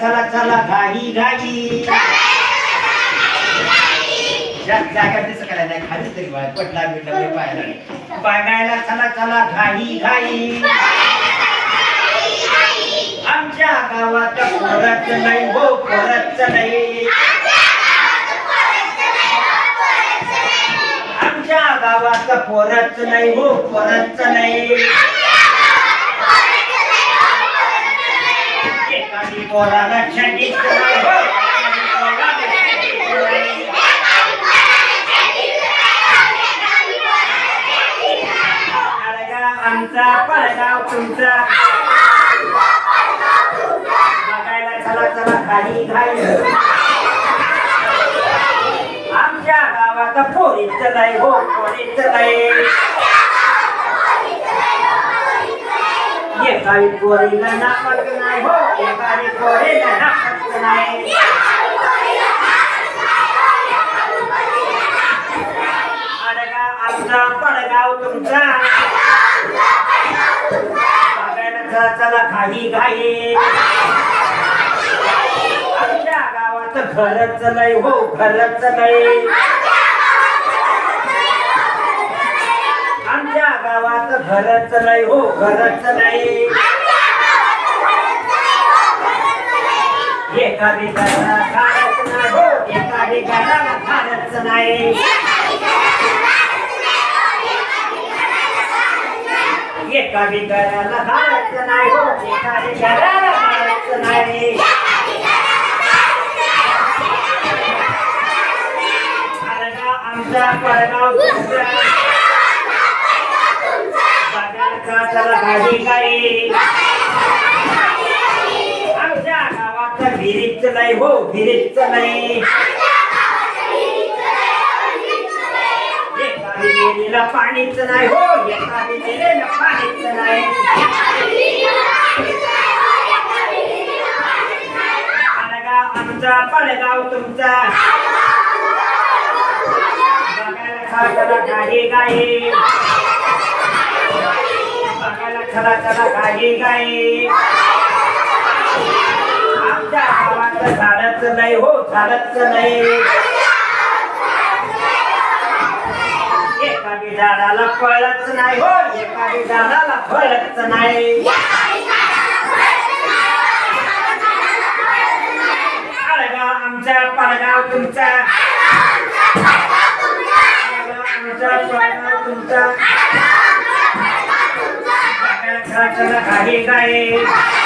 चला चला घाई घाई. जा- जागा दिसत करायला नाही खाली तरी बा- पडला बिडला पाहायला बघायला चला चला घाई घाई. आमच्या गावात परत नाही हो परत नाही. आमच्या गावात परत नाही हो परत नाही एखादी पोराला छंडीच आमचा पडगाव तुमचा बघायला चला चला खाली घाई आमच्या गावात पोरीच नाही हो पोरीच नाही एकाही पोरीला नापत नाही हो एकाही पोरीला नापत नाही आडगाव आमचा पडगाव तुमचा बघायला चला चला खाली घाई आमच्या गावात घरच नाही हो घरच नाही आमच्या गावात घरच नाही हो घरच नाही. एखादी घराला घरच नाही हो एखादी घराला घरच नाही. एखादी घराला घरच नाही हो एखादी घराला घरच नाही. आडगाव आमचा पडगाव बघायला चला गाडी गाई आमच्या गावात विहिरीच नाही हो. विहिरीच नाही. एका विहिरीला पाणीच नाही हो. एका विहिरीला पाणीच नाही. आमचा पडगाव तुमचा. बघायला गाडी गाई चला चला गाडी गाई. आमच्या गावात झाडच नाही हो झाडच नाही. एखादी झाडाला फळच नाही हो एखादी झाडाला फळच नाही. आडगाव आमचा पडगाव तुमचा. आमचा पडगाव तुमचा. बघायला चला गाडी